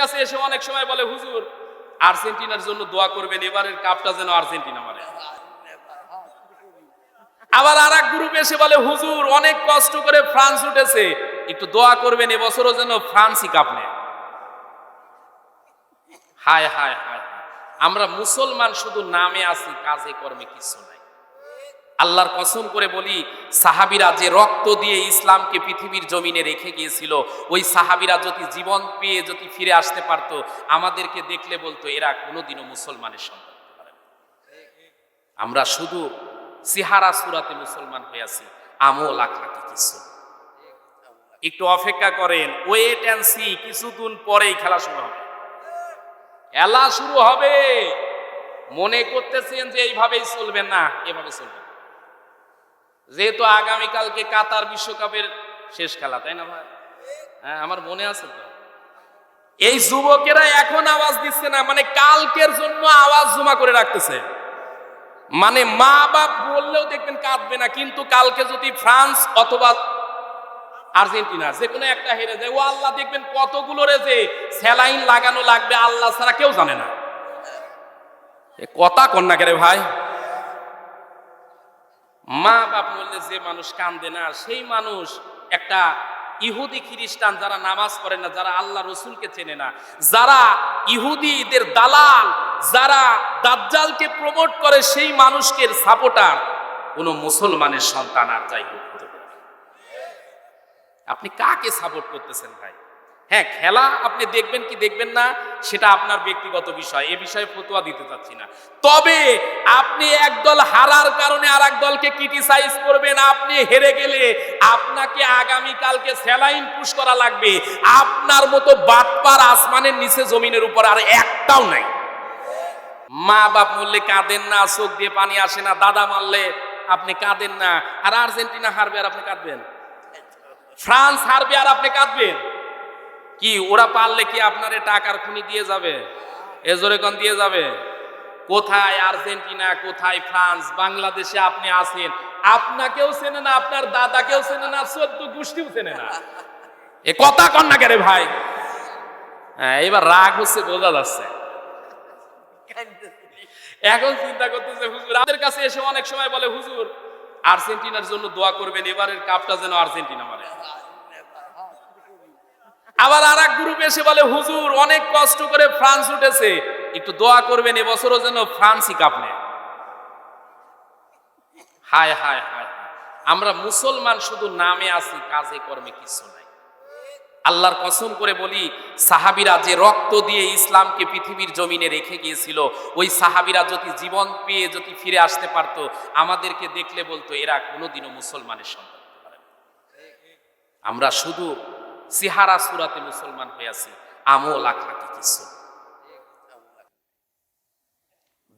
কাছে এসে অনেক সময় বলে, হুজুর, আর্জেন্টিনার জন্য দোয়া করবেন, এবারের কাপটা যেন আর্জেন্টিনা মারে। আবার আর এক গ্রুপ এসে বলে, হুজুর, অনেক কষ্ট করে ফ্রান্স উঠেছে, একটু দোয়া করবেন, এবছরও যেন ফ্রান্সই কাপ নেয়। হায় হায় হায়। আমরা মুসলমান শুধু নামে আছি, কাজে কর্মে কিছু নাই। আল্লাহর কসম করে বলি, সাহাবিরা যে রক্ত দিয়ে ইসলামকে পৃথিবীর জমিনে রেখে গিয়েছিল, ওই সাহাবিরা যদি জীবন পেয়ে যদি ফিরে আসতে পারতো, আমাদেরকে দেখলে বলতো, এরা কোনোদিনও মুসলমানের সন্তান আমরা শুধু সিহারা সুরাতে মুসলমান হয়ে আছি, আমল, আখলাকি কিছু একটু অপেক্ষা করেন ওয়েট অ্যান্ড সি কিছুদিন পরেই খেলা শুরু হবে। খেলা শুরু হবে। মনে করতেছেন যে এইভাবেই চলবে না, এভাবে চলবে। যেহেতু আগামীকালকে কাতার বিশ্বকাপের শেষ খেলা, তাই না ভাই? হ্যাঁ আমার মনে আছে তো। এই যুবকেরা এখন আওয়াজ দিচ্ছে না মানে কালকের জন্য আওয়াজ জমা করে রাখতেছে। মানে মা বাপ বললেও দেখবেন কাঁদবে না, কিন্তু কালকে যদি ফ্রান্স অথবা আর্জেন্টিনা যে কোনো একটা হেরে যায়, ও আল্লাহ দেখবেন কতগুলো যে স্যালাইন লাগানো লাগবে, আল্লাহ ছাড়া কেউ জানে না। কথা কন্যা রে ভাই। মা বাপ বললে, যে মানুষ কান্দে না। সেই মানুষ একটা ইহুদি খ্রিস্টান যারা নামাজ পড়ে না, যারা আল্লাহ রসুলকে চেনে না, যারা ইহুদিদের দালাল, যারা দাজ্জালকে প্রমোট করে, সেই মানুষকে সাপোর্টার কোনো মুসলমানের সন্তান আর যাই হোক আপনি কাকে সাপোর্ট করতেছেন ভাই? হ্যাঁ খেলা আপনি দেখবেন কি দেখবেন না? সেটা আপনার ব্যক্তিগত বিষয়, এ বিষয়ে ফতোয়া দিতে চাচ্ছি না। তবে আপনি একদল হারার কারণে আর দলকে ক্রিটিসাইজ করবেন, আপনি হেরে গেলে আপনাকে আগামী কালকে স্যালাইন পুশ করা লাগবে। আপনার মতো বাটপার আসমানের নিচে জমিনের উপর আর একটাও নাই। মা বাপ মরলে কাঁদেন না, চোখ দিয়ে পানি আসে না, দাদা মারলে আপনি কাঁদেন না। আর আর্জেন্টিনা হারবে আর আপনি কাঁদবেন? ফ্রান্স হারবে আর আপনি কাঁদবেন? কি, ওরা পারলে কি আপনার টাকার খুনি দিয়ে যাবে? এজোরেকন দিয়ে যাবে? কোথায় আর্জেন্টিনা, কোথায় ফ্রান্স, বাংলাদেশে আপনি আছেন? আপনাকেও চেনে না, আপনার দাদাকেও চেনে না চোদ্দ গোষ্ঠীও চেনে না। এ কথা কন্যা কেরে ভাই। হ্যাঁ এবার রাগ হচ্ছে, বোঝা যাচ্ছে। এখন চিন্তা করতেছে, হুজুর, আমাদের কাছে এসে অনেক সময় বলে, হুজুর, আর্জেন্টিনার জন্য দোয়া করবেন, এবারের কাপটা যেন আর্জেন্টিনা মারে। আবার আর এক গ্রুপ এসে বলে, হুজুর, অনেক কষ্ট করে ফ্রান্স উঠেছে একটু দোয়া করবেন, এবছরও যেন ফ্রান্সই কাপ নেয় হায় হায় হায়। আমরা মুসলমান শুধু নামে আছি, কাজে, কর্মে কিছু নাই আল্লাহর কসম করে বলি, সাহাবিরা যে রক্ত দিয়ে ইসলামকে পৃথিবীর জমিনে রেখে গিয়েছিল, ওই সাহাবিরা যদি জীবন পেয়ে যদি ফিরে আসতে পারতো, আমাদেরকে দেখলে বলতো, এরা কোনোদিনও মুসলমানের সন্তান। আমরা শুধু সিহারা সুরাতে মুসলমান আছি, আমল আখলাকি কিছু।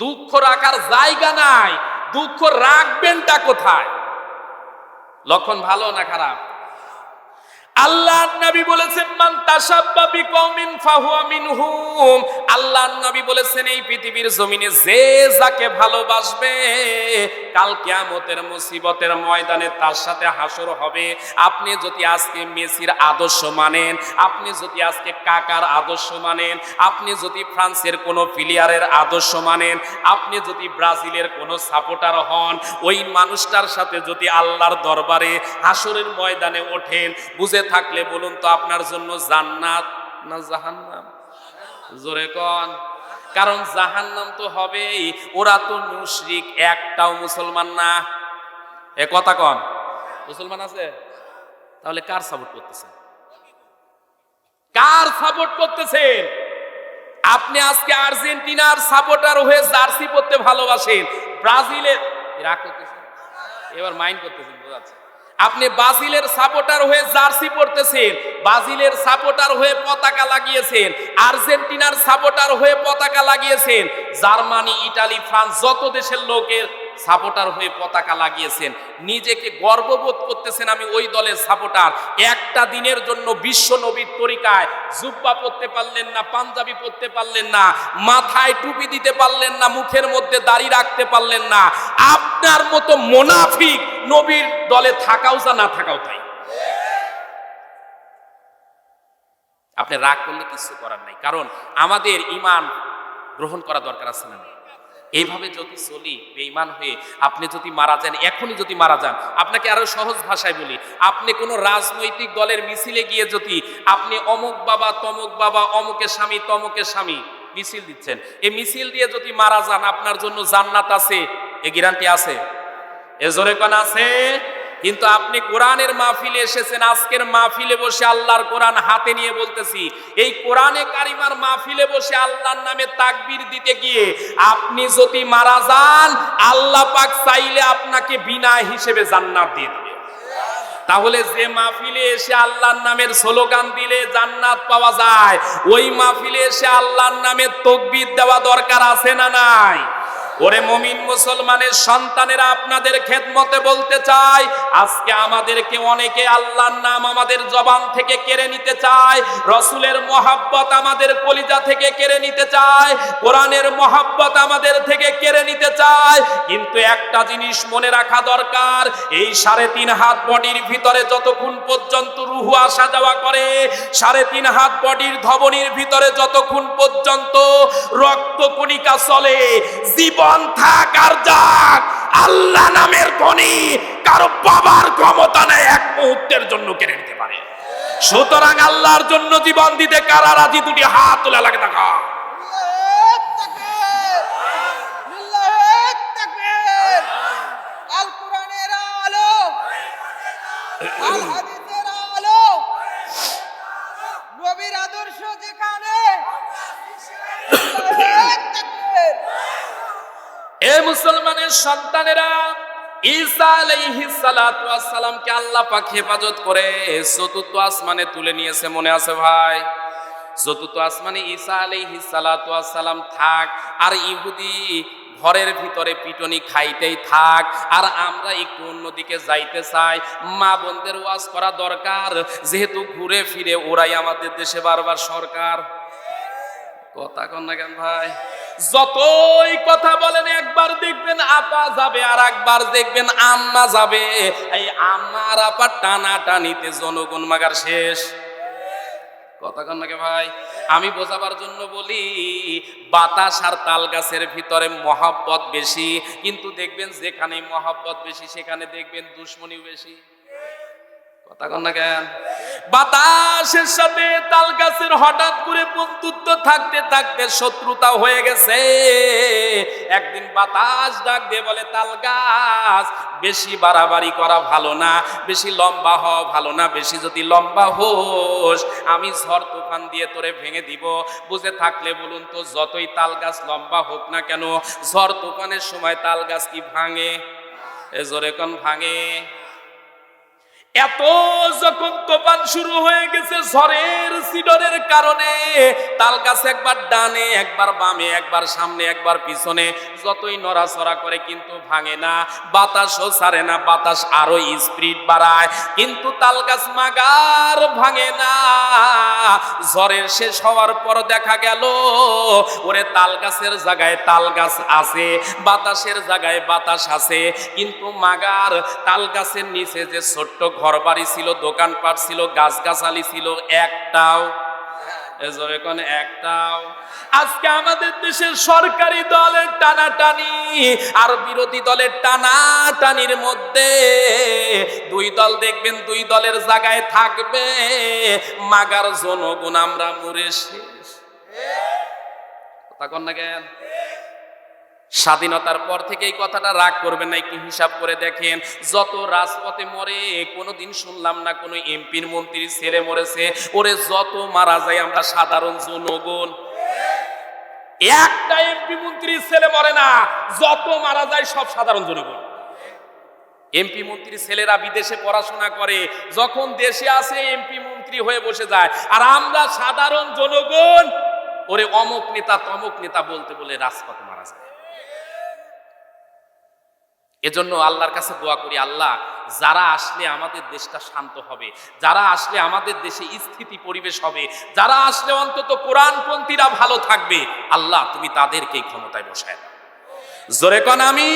দুঃখ রাখার জায়গা নাই, দুঃখ রাখবেনটা কোথায়? লক্ষণ ভালো না খারাপ? আল্লাহ নবী বলেছেন, মান তাসাব্বা বিকওমিন ফাহুয়া মিনহুম। আল্লাহ নবী বলেছেন, এই পৃথিবীর জমিনে যে যাকে ভালোবাসবে, কাল কিয়ামতের মুসিবতের ময়দানে তার সাথে হাসর হবে। আপনি যদি আজকে মেসির আদর্শ মানেন, আপনি যদি আজকে কাকার আদর্শ মানেন, আপনি যদি ফ্রান্সের কোনো প্লেয়ারের আদর্শ মানেন, আপনি যদি ব্রাজিলের কোনো সাপোর্টার হন, ওই মানুষটার সাথে যদি আল্লাহর দরবারে হাসরের ময়দানে ওঠেন, বুঝে থাকলে বলুন তো আপনার জন্য জান্নাত না জাহান্নাম? জোরে কন। কারণ জাহান্নাম তো হবেই, ওরা তো মুশরিক, একটাও মুসলমান না। এ কথা কন। মুসলমান আছে? তাহলে কার সাপোর্ট করতেছেন? কার সাপোর্ট করতেছেন? আপনি আজকে আর্জেন্টিনার সাপোর্টার হয়ে জার্সি পরতে ভালোবাসেন। ব্রাজিলের রাগ করতেছেন এবার মাইন্ড করতেছেন বোঝাচ্ছে আপনি ব্রাজিলের সাপোর্টার হয়ে জার্সি পরতেছেন ব্রাজিলের সাপোর্টার হয়ে পতাকা লাগিয়েছেন, আর্জেন্টিনার সাপোর্টার হয়ে পতাকা লাগিয়েছেন, জার্মানি, ইটালি, ফ্রান্স, যত দেশের লোকের সাপোর্টার হয়ে পতাকা লাগিয়েছেন। নিজেকে গর্ববোধ করতেছেন আমি ওই দলের সাপোর্টার। একটা দিনের জন্য বিশ্ব নবীর তরিকায় জুব্বা পরতে পারলেন না, পাঞ্জাবি পরতে পারলেন না, মাথায় টুপি দিতে পারলেন না, মুখের মধ্যে দাড়ি রাখতে পারলেন না। আপনার মতো মোনাফিক নবীর দলে থাকাও যা না থাকাও তাই। আপনি রাগ করলে কিছু করার নাই, কারণ আমাদের ইমান গ্রহণ করা দরকার আছে না এইভাবে যদি চলি, বেঈমান হয়ে আপনি যদি মারা যান, এখনই যদি মারা যান, আপনাকে আরও সহজ ভাষায় বলি, আপনি কোনো রাজনৈতিক দলের মিছিলে গিয়ে যদি আপনি অমুক বাবা, তমুক বাবা, অমুকের স্বামী, তমুকের স্বামী মিছিল দিচ্ছেন, এই মিছিল দিয়ে যদি মারা যান, আপনার জন্য জান্নাত আছে, এ গ্যারান্টি আছে? এ জোরে কোন, আছে? কিন্তু আপনি কোরআনের মাহফিলে এসেছেন, আজকের মাহফিলে বসে আল্লাহর কোরআন হাতে নিয়ে বলতেছি, এই কোরআনে কারিমার মাহফিলে বসে আল্লাহর নামে তাকবীর দিতে গিয়ে আপনি যদি মারা যান, আল্লাহ পাক চাইলে আপনাকে বিনা হিসেবে জান্নাত দিয়ে দিবে। তাহলে যে মাহফিলে এসে আল্লাহর নামের স্লোগান দিলে জান্নাত পাওয়া যায়, ওই মাহফিলে এসে আল্লাহর নামের তকবির দেওয়া দরকার আছে না নাই? ওরে মমিন মুসলমানের সন্তানেরা আপনাদের খেদমতে বলতে চাই আজকে আমাদেরকে অনেকে আল্লাহর নাম আমাদের জবান থেকে কেড়ে নিতে চায়, রসুলের মহাব্বত আমাদের কলিজা থেকে কেড়ে নিতে চায়, কোরআনের মহাব্বত আমাদের থেকে কেড়ে নিতে চায়, কিন্তু একটা জিনিস মনে রাখা দরকার, এই সাড়ে তিন হাত বডির ভিতরে যতক্ষণ পর্যন্ত রুহু আসা যাওয়া করে, সাড়ে তিন হাত বডির ধবনির ভিতরে যতক্ষণ পর্যন্ত রক্ত কণিকা চলে, জীবন থাক আর যাক আল্লাহ নামের ধ্বনি কারও বাবার ক্ষমতা নেই এক মুহূর্তের জন্য কেড়ে নিতে পারে। সুতরাং আল্লাহর জন্য জীবন দিতে কারা রাজি? দুটি হাত তোলা লাগে দেখা আল কোরআনের আলো আল হাদিসের আলো নবীর আদর্শ যেখানে এ মুসলমানের সন্তানেরা ঈসা আল্লাহ পাক হেফাজত করে চতুর্থ আসমানে তুলে নিয়েছে, মনে আছে ভাই? চতুর্থ আসমানে ঈসা থাক, আর ইহুদি ঘরের ভিতরে পিটনি খাইতেই থাক, আর আমরা একটু অন্যদিকে যাইতে চাই। মা বোনদের ওয়াজ করা দরকার, যেহেতু ঘুরে ফিরে ওরাই আমাদের দেশে বারবার সরকার। কথা কন না কেন ভাই? যতই কথা বলেন, একবার দেখবেন আপা যাবে আর একবার দেখবেন আম্মা যাবে। এই আম্মা আর আপা টানা টানিতে জনগণ মাগার শেষ। কথা কন নাকি ভাই? আমি বোঝাবার জন্য বলি, বাতাস আর তাল গাছের ভিতরে মহাব্বত বেশি, কিন্তু দেখবেন যেখানে মহাব্বত বেশি, সেখানে দেখবেন দুশ্মনীও বেশি। কথা কন না কেন? বাতাসের সাথে তাল গাছের হঠাৎ করে বন্ধুত্ব থাকতে থাকতে শত্রুতা হয়ে গেছে। একদিন বাতাস ডাক দিয়ে বলে তাল গাছ বেশি বাড়াবাড়ি করা ভালো না, বেশি লম্বা হওয়া ভালো না, বেশি যদি লম্বা হোস, আমি ঝড় তুফান দিয়ে তোরে ভেঙে দিব। বুঝে থাকলে বলুন তো, যতই তাল গাছ লম্বা হোক না কেন, ঝড় তুফানের সময় তাল গাছ কি ভাঙে? এ জোরে কোন ভাঙে? এত যখন তোফান শুরু হয়ে গেছে ঝড়ের সিডরের কারণে তাল গাছ একবার ডানে, একবার বামে, একবার সামনে, একবার পিছনে, যতই নড়াচড়া করে কিন্তু ভাঙে না, বাতাসও ছাড়ে না, বাতাস আরও স্পিড বাড়ায়, কিন্তু তাল গাছ মাগার ভাঙে না। ঝড়ের শেষ হওয়ার পর দেখা গেল, ওরে তাল গাছের জায়গায় তাল গাছ আছে, বাতাসের জায়গায় বাতাস আছে, কিন্তু মাগার তাল গাছের নিচে যে ছোট্ট ঘর বাড়ি ছিল, দোকানপাট ছিল, গাছগাছালি ছিল, একটাও। কোন একটাও। আজকে আমাদের দেশের সরকারি দলের টানাটানি আর বিরোধী দলের টানাটানির মধ্যে দুই দল দেখবেন, দুই দলের জায়গায় থাকবে। মাগার জনগণ, আমরা মরে শেষ। কথা কন না কেন? স্বাধীনতার পর থেকে এই কথাটা রাগ করবেন না, একটু হিসাব করে দেখেন। যত রাজপথে মরে, কোনোদিন শুনলাম না কোনো এমপির মন্ত্রীর ছেলে মরেছে। ওরে যত মারা যায় আমরা সাধারণ জনগণ। একটা এমপি মন্ত্রীর ছেলে মরে না, যত মারা যায় সব সাধারণ জনগণ। এমপি মন্ত্রী ছেলেরা বিদেশে পড়াশোনা করে, যখন দেশে আসে এমপি মন্ত্রী হয়ে বসে যায়। আর আমরা সাধারণ জনগণ, ওরে অমুক নেতা তমক নেতা বলতে বলে রাজপথে মারা যায়। এজন্য আল্লাহর কাছে দোয়া করি, আল্লাহ, যারা আসলে আমাদের দেশটা শান্ত হবে, যারা আসলে আমাদের দেশে স্থিতি পরিবেশ হবে, যারা আসলে অন্তত কোরআনপন্থীরা ভালো থাকবে, আল্লাহ, তুমি তাদেরকেই ক্ষমতায় বসায় জোরে কন আমি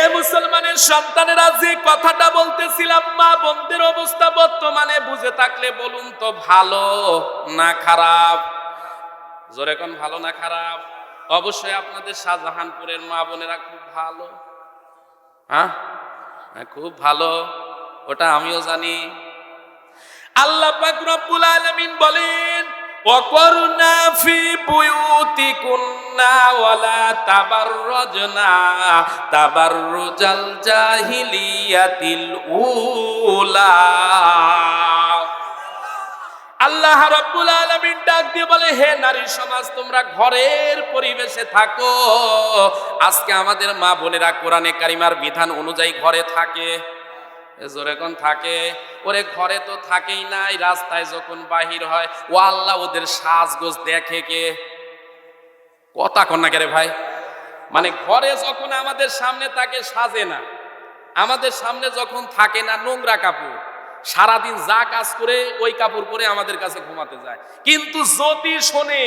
এ মুসলমানের সন্তানেরা যে কথাটা বলতেছিলাম, মা বোনদের অবস্থা বর্তমানে বুঝে থাকলে বলুন তো ভালো না খারাপ? জোরে কোন ভালো না খারাপ? অবশ্যই আপনাদের শাহজাহানপুরের মা বোনেরা খুব ভালো। হ্যাঁ? হ্যাঁ, খুব ভালো। ওটা আমিও জানি। আল্লাহ পাক রব্বুল আলামিন বলেন ওয়াকরনা ফি বুয়ুতিকুন্না ওয়ালা তাবাররাজনা তাবাররুজাল জাহিলিয়াতিল উলা। আল্লাহ রাব্বুল আলামিন ডাক দিয়ে বলে, হে নারী সমাজ, তোমরা ঘরের পরিবেশে থাকো। আজকে আমাদের মা বোনেরা কোরআনে কারিমার বিধান অনুযায়ী ঘরে থাকে। জোরে কোন থাকে? ওরে ঘরে তো থাকেই নাই, রাস্তায় যখন বাহির হয়, ও আল্লাহ ওদের সাজগোজ দেখে কে? কথা কন্যা কে ভাই? মানে ঘরে যখন আমাদের সামনে থাকে, সাজে না। আমাদের সামনে যখন থাকে না, নোংরা কাপড়। সারাদিন যা কাজ করে ওই কাপড় পরে আমাদের কাছে ঘুমাতে যায়। কিন্তু যদি শোনে,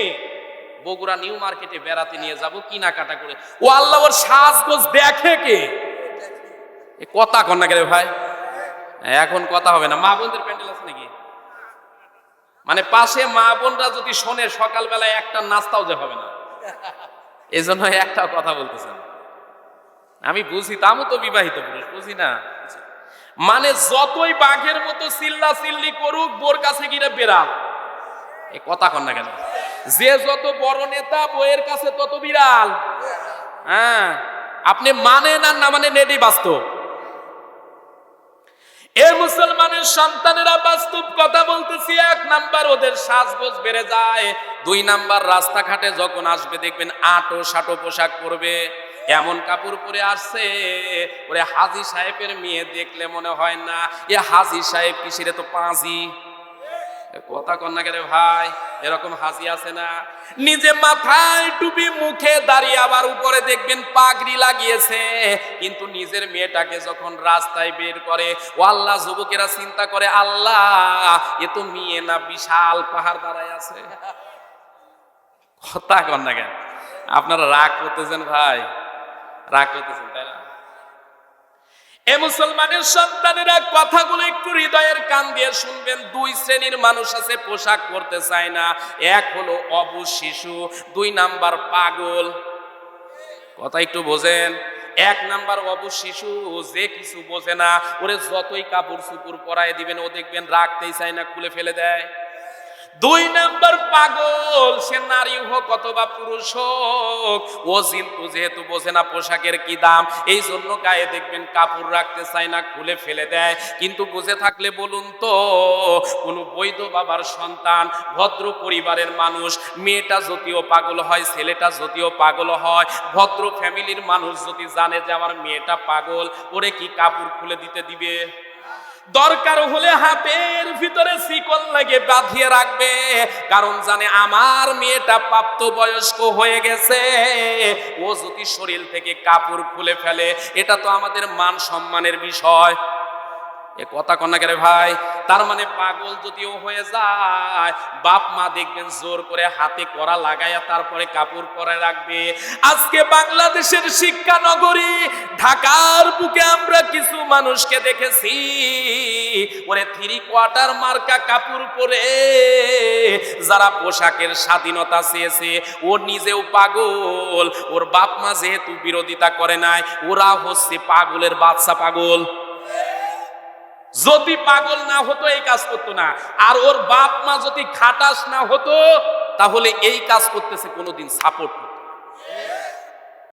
বগুড়া নিউ মার্কেটে বেড়াতে নিয়ে যাব কিনাকাটা করে, ও আল্লাহ ওর সাজগোজ দেখে কে? কথা কন্যা কে রে ভাই? এখন কথা হবে না। মা বোনদের প্যান্ডেল আছে নাকি? মানে পাশে মা বোনরা যদি শোনে, সকালবেলায় একটা নাস্তাও যে হবে না। এই জন্য একটাও কথা বলতেছেন আমি বুঝি, তা আমি তো বিবাহিত পুরুষ, বুঝি না। মানে যতই বাঘের মতো চিল্লা চিল্লি করুক, বোর কাছে গিয়ে বেড়াল। এ কথা কন না কেন? যে যত বড় নেতা বইয়ের কাছে তত বিড়াল। হ্যাঁ আপনি মানেন আর না মানে এটাই বাস্তব? এ মুসলমানের সন্তানেরা বাস্তব কথা বলতেছি, এক নাম্বার ওদের সাজগোজ বেড়ে যায়, দুই নাম্বার রাস্তাঘাটে যখন আসবে, দেখবেন আটো সাটো পোশাক পরবে। এমন কাপড় পরে আসছে, ওরে হাজি সাহেবের মেয়ে দেখলে মনে হয় না, এ হাজি সাহেব কিসিরে তো পাঁজি। কথা কন্যা রে ভাই, এরকম হাসি আছে না। নিজে মাথায় টুপি, মুখে দাঁড়িয়ে আবার উপরে দেখবেন পাগড়ি লাগিয়েছে। কিন্তু নিজের মেয়েটাকে যখন রাস্তায় বের করে, ও আল্লাহ যুবকেরা চিন্তা করে, আল্লাহ, এ তো মেয়ে না, বিশাল পাহাড় দাঁড়ায় আছে। কথা কন্যা কেন, আপনারা রাগ করতেছেন ভাই। রাগ করতেছেন তাই না? এ মুসলমানের সন্তানেরা কথাগুলো একটু হৃদয়ের কান দিয়ে শুনবেন। দুই শ্রেণির মানুষ আছে, পোশাক পরতে চায় না। এক হলো অবু শিশু, দুই নাম্বার পাগল। কথা একটু বোঝেন। এক নাম্বার অবু শিশু, যে কিছু বোঝে না, ওরে যতই কাপড় চুপুর পরায় দিবেন, ও দেখবেন রাখতেই চায় না, খুলে ফেলে দেয়। দুই নাম্বার পাগল, সে নারী হোক অথবা পুরুষ হোক, ও কিন্তু যেহেতু বোঝে না পোশাকের কি দাম, এই জন্য গায়ে দেখবেন কাপড় রাখতে চায় না, খুলে ফেলে দেয়। কিন্তু বুঝে থাকলে বলুন তো, কোনো বৈধ বাবার সন্তান, ভদ্র পরিবারের মানুষ, মেয়েটা যদিও পাগল হয়, ছেলেটা যদিও পাগল হয়, ভদ্র ফ্যামিলির মানুষ যদি জানে যে আমার মেয়েটা পাগল, ওরে কি কাপড় খুলে দিতে দিবে? দরকার হলে হাতের ভিতরে শিকল লাগে বাঁধিয়ে রাখবে। কারণ জানে আমার মেয়েটা প্রাপ্ত বয়স্ক হয়ে গেছে। ও যদি শরীর থেকে কাপড় খুলে ফেলে? এটা তো আমাদের মান সম্মানের বিষয়। এ কথা কন্যা রে ভাই? তার মানে পাগল যদিও হয়ে যায়, বাপ মা দেখবেন জোর করে হাতে করা লাগাইয়া তারপরে কাপড় পরে রাখবে। আজকে বাংলাদেশের শিক্ষা নগরী ঢাকার বুকে আমরা কিছু মানুষকে দেখেছি, ওরে থ্রি কোয়ার্টার মার্কা কাপড় পরে যারা পোশাকের স্বাধীনতা চেয়েছে, ও নিজেও পাগল। ওর বাপ মা যেহেতু বিরোধিতা করে নাই, ওরা হচ্ছে পাগলের বাচ্চা পাগল। যদি পাগল না হতো, এই কাজ করতো না। আর ওর বাপ মা যদি খাটাস না হতো, তাহলে এই কাজ করতেছে, কোনোদিন সাপোর্ট